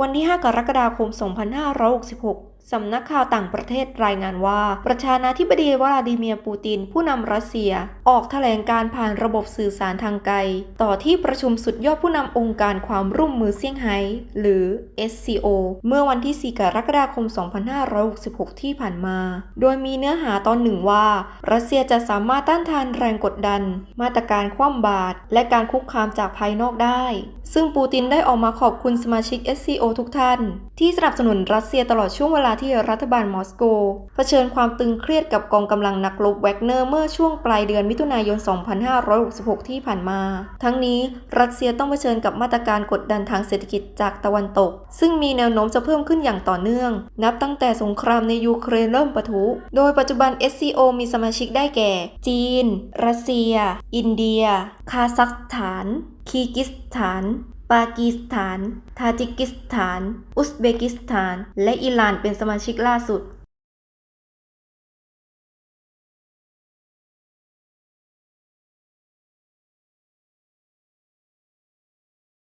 วันที่ 5 กรกฎาคม 2566 สำนักข่าวต่างประเทศรายงานว่า ประธานาธิบดีวลาดิเมียร์ปูติน ผู้นำรัสเซีย ออกแถลงการผ่านระบบสื่อสารทางไกล ต่อที่ประชุมสุดยอดผู้นำองค์การความร่วมมือเซี่ยงไฮ้หรือ SCO เมื่อวันที่ 4 กรกฎาคม 2566 ที่ผ่านมา โดยมีเนื้อหาตอนหนึ่งว่า รัสเซียจะสามารถต้านทานแรงกดดัน มาตรการคว่ำบาตรและการคุกคามจากภายนอกได้ ซึ่งปูตินได้ออกมาขอบคุณสมาชิก SCO ทุกท่าน ที่สนับสนุนรัสเซียตลอดช่วงเวลาที่รัฐบาลมอสโกเผชิญความตึงเครียดกับกองกำลังนักรบแวกเนอร์เมื่อช่วงปลายเดือนมิถุนายน 2566 ที่ผ่านมา ทั้งนี้รัสเซียต้องเผชิญกับมาตรการกดดันทางเศรษฐกิจจากตะวันตก ซึ่งมีแนวโน้มจะเพิ่มขึ้นอย่างต่อเนื่อง นับตั้งแต่สงครามในยูเครนเริ่มปะทุ โดยปัจจุบัน SCO มีสมาชิกได้แก่ จีน รัสเซีย อินเดีย คาซัคสถานคีร์กิสถาน ปากีสถาน ทาจิกิสถาน อุซเบกิสถาน และอิหร่านเป็นสมาชิกล่าสุด